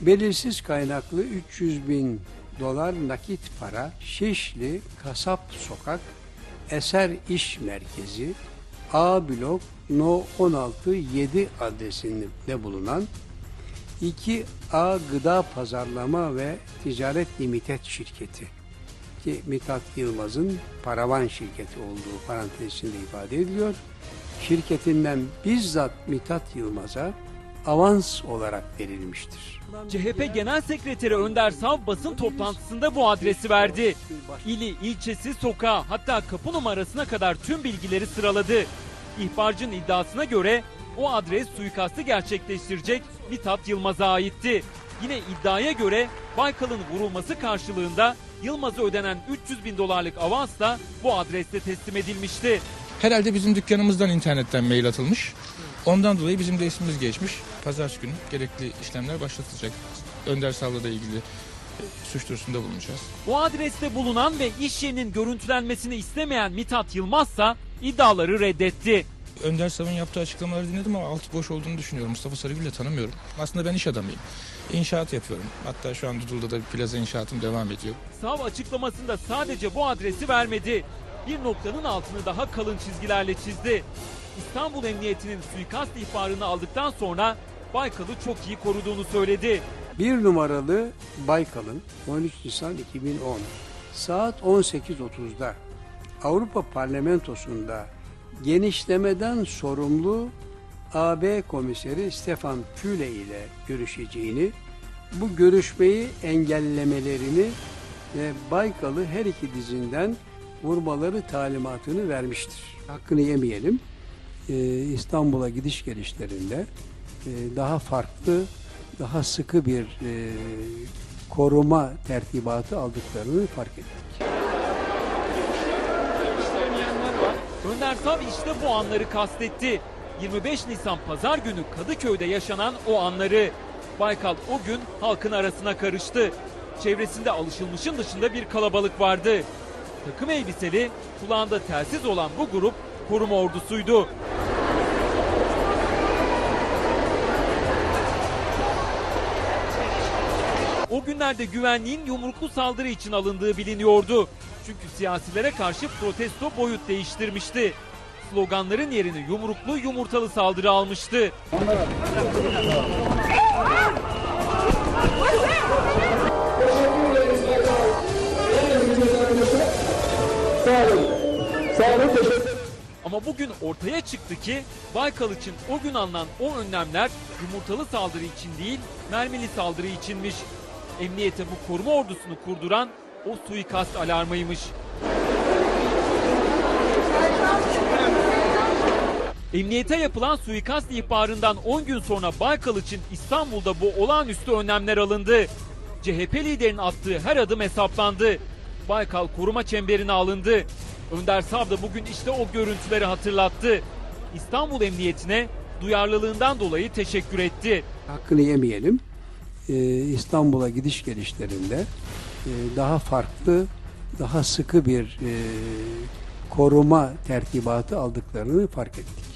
Belirsiz kaynaklı 300 bin dolar nakit para Şişli Kasap Sokak Eser İş Merkezi A blok No 16 7 adresinde bulunan 2A Gıda Pazarlama ve Ticaret Limited şirketi ki Mithat Yılmaz'ın paravan şirketi olduğu parantez içinde ifade ediliyor. Şirketinden bizzat Mithat Yılmaz'a avans olarak verilmiştir. CHP Genel Sekreteri Önder Sav basın toplantısında bu adresi verdi. İli, ilçesi, sokağı hatta kapı numarasına kadar tüm bilgileri sıraladı. İhbarcının iddiasına göre o adres suikastı gerçekleştirecek Mithat Yılmaz'a aitti. Yine iddiaya göre Baykal'ın vurulması karşılığında Yılmaz'a ödenen 300 bin dolarlık avans da bu adreste teslim edilmişti. Herhalde bizim dükkanımızdan internetten mail atılmış. Ondan dolayı bizim de ismimiz geçmiş. Pazartesi günü gerekli işlemler başlatılacak. Önder Sav'la da ilgili e, suç duyurusunda bulunacağız. O adreste bulunan ve iş yerinin görüntülenmesini istemeyen Mithat Yılmaz ise iddiaları reddetti. Önder Sav'ın yaptığı açıklamaları dinledim ama altı boş olduğunu düşünüyorum. Mustafa Sarıgül'ü de tanımıyorum. Aslında ben iş adamıyım. İnşaat yapıyorum. Hatta şu an Dudul'da da bir plaza inşaatım devam ediyor. Sav açıklamasında sadece bu adresi vermedi. Bir noktanın altını daha kalın çizgilerle çizdi. İstanbul Emniyeti'nin suikast ihbarını aldıktan sonra Baykal'ı çok iyi koruduğunu söyledi. Bir numaralı Baykal'ın 13 Nisan 2010 saat 18.30'da Avrupa Parlamentosu'nda genişlemeden sorumlu AB komiseri Stefan Füle ile görüşeceğini, bu görüşmeyi engellemelerini ve Baykal'ı her iki dizinden vurmaları talimatını vermiştir. Hakkını yemeyelim. Ee, İstanbul'a gidiş gelişlerinde e, daha farklı, daha sıkı bir e, koruma tertibatı aldıklarını fark ettik. Önder Sav işte bu anları kastetti. 25 Nisan pazar günü Kadıköy'de yaşanan o anları. Baykal o gün halkın arasına karıştı. Çevresinde alışılmışın dışında bir kalabalık vardı. Takım elbiseli, kulağında telsiz olan bu grup koruma ordusuydu. O günlerde güvenliğin yumruklu saldırı için alındığı biliniyordu. Çünkü siyasilere karşı protesto boyut değiştirmişti. Sloganların yerini yumruklu yumurtalı saldırı almıştı. Ama bugün ortaya çıktı ki Baykal için o gün alınan o önlemler yumurtalı saldırı için değil mermili saldırı içinmiş. Emniyete bu koruma ordusunu kurduran o suikast alarmıymış. Emniyete yapılan suikast ihbarından 10 gün sonra Baykal için İstanbul'da bu olağanüstü önlemler alındı. CHP liderinin attığı her adım hesaplandı. Baykal koruma çemberine alındı. Önder Sav da bugün işte o görüntüleri hatırlattı. İstanbul Emniyetine duyarlılığından dolayı teşekkür etti. Hakkını yemeyelim. Ee, İstanbul'a gidiş gelişlerinde e, daha farklı, daha sıkı bir e, koruma tertibatı aldıklarını fark ettik.